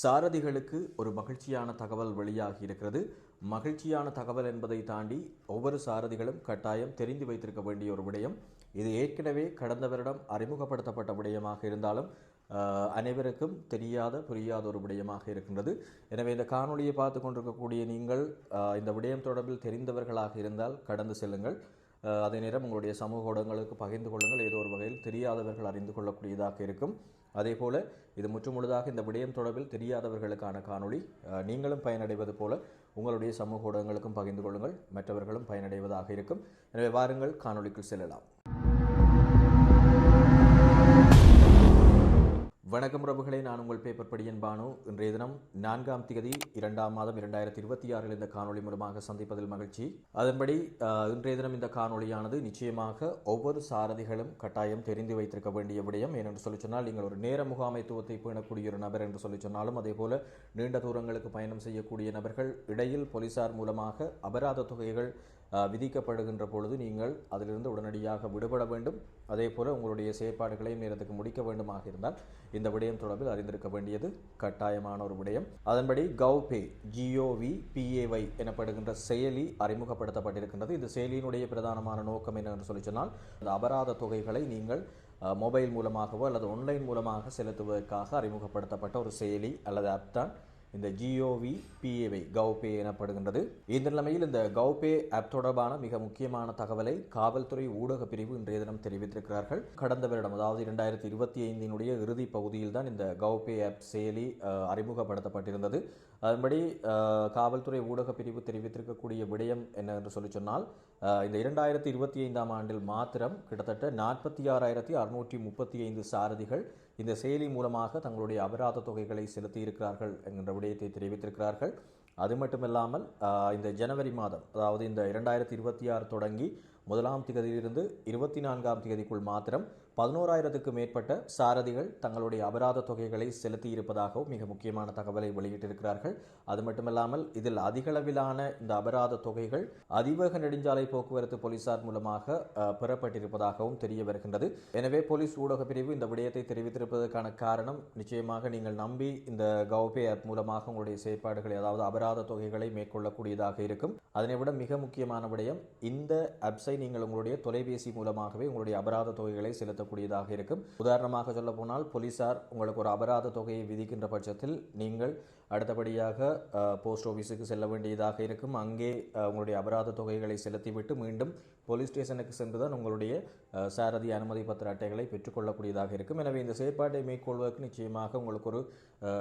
சாரதிகளுக்கு ஒரு மகிழ்ச்சியான தகவல் வெளியாகி இருக்கிறது. மகிழ்ச்சியான தகவல் என்பதை தாண்டி ஒவ்வொரு சாரதிகளும் கட்டாயம் தெரிந்து வைத்திருக்க வேண்டிய ஒரு விடயம். இது ஏற்கனவே கடந்த வருடம் அறிமுகப்படுத்தப்பட்ட விடயமாக இருந்தாலும் அனைவருக்கும் தெரியாத புரியாத ஒரு விடயமாக இருக்கின்றது. எனவே இந்த காணொளியை பார்த்து கொண்டிருக்கக்கூடிய நீங்கள் இந்த விடயம் தொடர்பில் தெரிந்தவர்களாக இருந்தால் கடந்து செல்லுங்கள். அதே நேரம் உங்களுடைய சமூக ஊடகங்களுக்கு பகிர்ந்து கொள்ளுங்கள். ஏதோ ஒரு வகையில் தெரியாதவர்கள் அறிந்து கொள்ளக்கூடியதாக இருக்கும். அதே போல இது முற்றுமுழுதாக இந்த விடயம் தொடர்பில் தெரியாதவர்களுக்கான காணொளி நீங்களும் பயனடைவது போல உங்களுடைய சமூக ஊடகங்களுக்கும் பகிர்ந்து கொள்ளுங்கள். மற்றவர்களும் பயனடைவதாக இருக்கும். எனவே வாருங்கள் காணொளிக்குள் செல்லலாம். வணக்கம் உறவுகளே நான் உங்கள் பேப்பர் படியன் பானு. இன்றைய தினம் நான்காம் திகதி இரண்டாம் மாதம் இரண்டாயிரத்தி இருபத்தி ஆறில் இந்த காணொளி மூலமாக சந்திப்பதில் மகிழ்ச்சி. அதன்படி இன்றைய தினம் இந்த காணொளியானது நிச்சயமாக ஒவ்வொரு சாரதிகளும் கட்டாயம் தெரிந்து வைத்திருக்க வேண்டிய விடயம். ஏனென்று சொல்லி சொன்னால் நீங்கள் ஒரு நேர முகாமைத்துவத்தை பேணக்கூடிய ஒரு நபர் என்று சொல்லி சொன்னாலும் அதே போல நீண்ட தூரங்களுக்கு பயணம் செய்யக்கூடிய நபர்கள் இடையில் போலீசார் மூலமாக அபராத தொகைகள் விதிக்கப்படுகின்ற பொழுது நீங்கள் அதிலிருந்து உடனடியாக விடுபட வேண்டும். அதே போல உங்களுடைய செயற்பாடுகளை நேரத்துக்கு முடிக்க வேண்டுமாக இருந்தால் இந்த விடயம் தொடர்பில் அறிந்திருக்க வேண்டியது கட்டாயமான ஒரு விடயம். அதன்படி கவ்பே ஜிஓவி பிஏவை எனப்படுகின்ற செயலி அறிமுகப்படுத்தப்பட்டிருக்கின்றது. இந்த செயலியினுடைய பிரதானமான நோக்கம் என்னென்று சொல்லி சொன்னால் அந்த அபராத தொகைகளை நீங்கள் மொபைல் மூலமாகவோ அல்லது ஆன்லைன் மூலமாக செலுத்துவதற்காக அறிமுகப்படுத்தப்பட்ட ஒரு செயலி அல்லது ஆப் தான் இந்த ஜிஓவி பிஏவை கவுபே எனப்படுகின்றது. இந்த நிலைமையில் இந்த கவுபே ஆப் தொடர்பான மிக முக்கியமான தகவலை காவல்துறை ஊடக பிரிவு இன்றைய தினம் தெரிவித்திருக்கிறார்கள். கடந்த வருடம் அதாவது இரண்டாயிரத்தி இருபத்தி ஐந்தினுடைய இறுதி பகுதியில் தான் இந்த கவுபே ஆப் செயலி அறிமுகப்படுத்தப்பட்டிருந்தது. அதன்படி காவல்துறை ஊடக பிரிவு தெரிவித்திருக்கக்கூடிய விடயம் என்ன என்று சொல்லி சொன்னால் இந்த இரண்டாயிரத்தி இருபத்தி ஐந்தாம் ஆண்டில் மாத்திரம் கிட்டத்தட்ட நாற்பத்தி ஆறாயிரத்தி அறுநூற்றி முப்பத்தி ஐந்து சாரதிகள் இந்த செயலி மூலமாக தங்களுடைய அபராத தொகைகளை செலுத்தி இருக்கிறார்கள் என்கின்ற விடயத்தை தெரிவித்திருக்கிறார்கள். அது மட்டுமில்லாமல் இந்த ஜனவரி மாதம் அதாவது இந்த இரண்டாயிரத்தி இருபத்தி ஆறு தொடங்கி முதலாம் திகதியிலிருந்து இருபத்தி நான்காம் திகதிக்குள் மாத்திரம் பதினோராயிரத்துக்கு மேற்பட்ட சாரதிகள் தங்களுடைய அபராத தொகைகளை செலுத்தி இருப்பதாகவும் மிக முக்கியமான தகவலை வெளியிட்டிருக்கிறார்கள். அது மட்டுமல்லாமல் இதில் அதிகளவிலான இந்த அபராத தொகைகள் அதிவேக நெடுஞ்சாலை போக்குவரத்து போலீசார் மூலமாக பெறப்பட்டிருப்பதாகவும் தெரிய வருகின்றது. எனவே போலீஸ் ஊடக பிரிவு இந்த விடயத்தை தெரிவித்திருப்பதற்கான காரணம் நிச்சயமாக நீங்கள் நம்பி இந்த கவுபே ஆப் மூலமாக உங்களுடைய செயற்பாடுகளை அதாவது அபராத தொகைகளை மேற்கொள்ளக்கூடியதாக இருக்கும். அதனை விட மிக முக்கியமான விடயம் இந்த ஆப்ஸை நீங்கள் உங்களுடைய தொலைபேசி மூலமாகவே உங்களுடைய அபராத தொகைகளை செலுத்தக்கூடியதாக இருக்கும். உதாரணமாக சொல்ல போனால் போலீசார் உங்களுக்கு ஒரு அபராத தொகையை விதிக்கின்ற பட்சத்தில் நீங்கள் அடுத்தபடியாக போஸ்ட் ஆஃபீஸுக்கு செல்ல வேண்டியதாக இருக்கும். அங்கே உங்களுடைய அபராத தொகைகளை செலுத்திவிட்டு மீண்டும் போலீஸ் ஸ்டேஷனுக்கு சென்று தான் உங்களுடைய சாரதி அனுமதி பத்திர அட்டைகளை பெற்றுக்கொள்ளக்கூடியதாக இருக்கும். எனவே இந்த செயற்பாட்டை மேற்கொள்வதற்கு நிச்சயமாக உங்களுக்கு ஒரு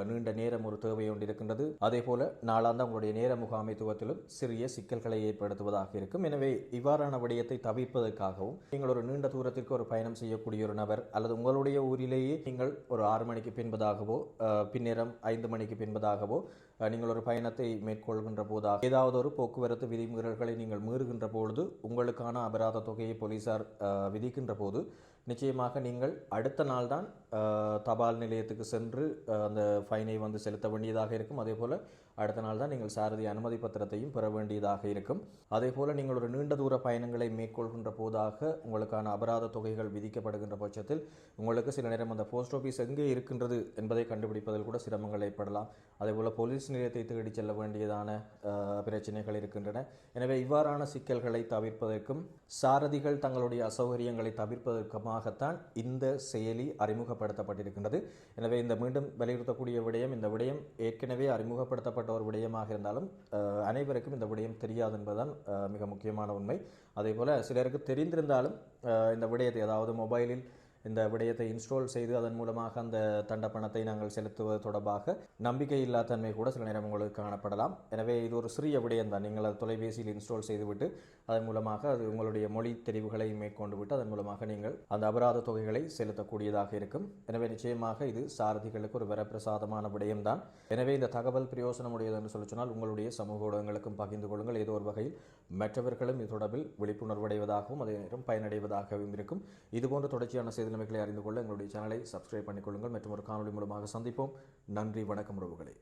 நீண்ட நேரம் ஒரு தேவை ஒன்று இருக்கின்றது. அதே போல நாளாந்த உங்களுடைய நேர முகாமைத்துவத்திலும் சிறிய சிக்கல்களை ஏற்படுத்துவதாக இருக்கும். எனவே இவ்வாறான விடயத்தை தவிர்ப்பதற்காகவும் நீங்கள் ஒரு நீண்ட தூரத்திற்கு ஒரு பயணம் செய்யக்கூடிய ஒரு நபர் அல்லது உங்களுடைய ஊரிலேயே நீங்கள் ஒரு ஆறு மணிக்கு பின்பதாகவோ பின்னேரம் ஐந்து மணிக்கு பின்பதாகவோ நீங்கள் ஒரு பயணத்தை மேற்கொள்கின்ற போதாக ஏதாவது ஒரு போக்குவரத்து விதிமுறைகளை நீங்கள் மீறுகின்ற பொழுது உங்களுக்கான அபராத தொகையை போலீசார் விதிக்கின்ற போது நிச்சயமாக நீங்கள் அடுத்த நாள் தான் தபால் நிலையத்துக்கு சென்று அந்த ஃபைனை வந்து செலுத்த வேண்டியதாக இருக்கும். அதே போல் அடுத்த நாள் தான் நீங்கள் சாரதி அனுமதி பத்திரத்தையும் பெற வேண்டியதாக இருக்கும். அதே போல் நீங்கள் ஒரு நீண்ட தூர பயணங்களை மேற்கொள்கின்ற போதாக உங்களுக்கான அபராத தொகைகள் விதிக்கப்படுகின்ற பட்சத்தில் உங்களுக்கு சில நேரம் அந்த போஸ்ட் ஆஃபீஸ் எங்கே இருக்கின்றது என்பதை கண்டுபிடிப்பதில் கூட சிரமங்கள் ஏற்படலாம். அதே போல் போலீஸ் நிலையத்தை தேடி செல்ல வேண்டியதான பிரச்சனைகள் இருக்கின்றன. எனவே இவ்வாறான சிக்கல்களை தவிர்ப்பதற்கும் சாரதிகள் தங்களுடைய அசௌகரியங்களை தவிர்ப்பதற்குமாகத்தான் இந்த செயலி அறிமுகப்படுத்தப்பட்டிருக்கின்றது. எனவே இந்த மீண்டும் வலியுறுத்தக்கூடிய விடயம் இந்த விடயம் ஏற்கனவே அறிமுகப்படுத்தப்பட்ட ஒரு விடயமாக இருந்தாலும் அனைவருக்கும் இந்த விடயம் தெரியாது என்பதுதான் மிக முக்கியமான உண்மை. அதே போல் சிலருக்கு தெரிந்திருந்தாலும் இந்த விடயத்தை அதாவது மொபைலில் இந்த விடயத்தை இன்ஸ்டால் செய்து அதன் மூலமாக அந்த தண்ட பணத்தை நாங்கள் செலுத்துவது தொடர்பாக நம்பிக்கை இல்லாதன்மை கூட சில நேரம் உங்களுக்கு காணப்படலாம். எனவே இது ஒரு சிறிய விடயம் தான். நீங்கள் அது தொலைபேசியில் இன்ஸ்டால் செய்துவிட்டு அதன் மூலமாக அது உங்களுடைய மொழி தெரிவுகளை மேற்கொண்டு விட்டு அதன் மூலமாக நீங்கள் அந்த அபராத தொகைகளை செலுத்தக்கூடியதாக இருக்கும். எனவே நிச்சயமாக இது சாரதிகளுக்கு ஒரு வரப்பிரசாதமான விடயம்தான் எனவே இந்த தகவல் பிரயோசனமுடையது என்று சொல்லி சொன்னால் உங்களுடைய சமூக ஊடகங்களுக்கும் பகிர்ந்து கொள்ளுங்கள். ஏதோ ஒரு வகையில் மற்றவர்களும் இது தொடர்பில் விழிப்புணர்வு அடைவதாகவும் அதே நேரம் பயனடைவதாகவும் இருக்கும். இதுபோன்ற தொடர்ச்சியான செய்தி நிலைமைகளை அறிந்து கொள்ள எங்களுடைய சேனலை சப்ஸ்கிரைப் பண்ணிக்கொள்ளுங்கள். மற்றும் ஒரு காணொலி மூலமாக சந்திப்போம். நன்றி வணக்கம் உறவுகளே.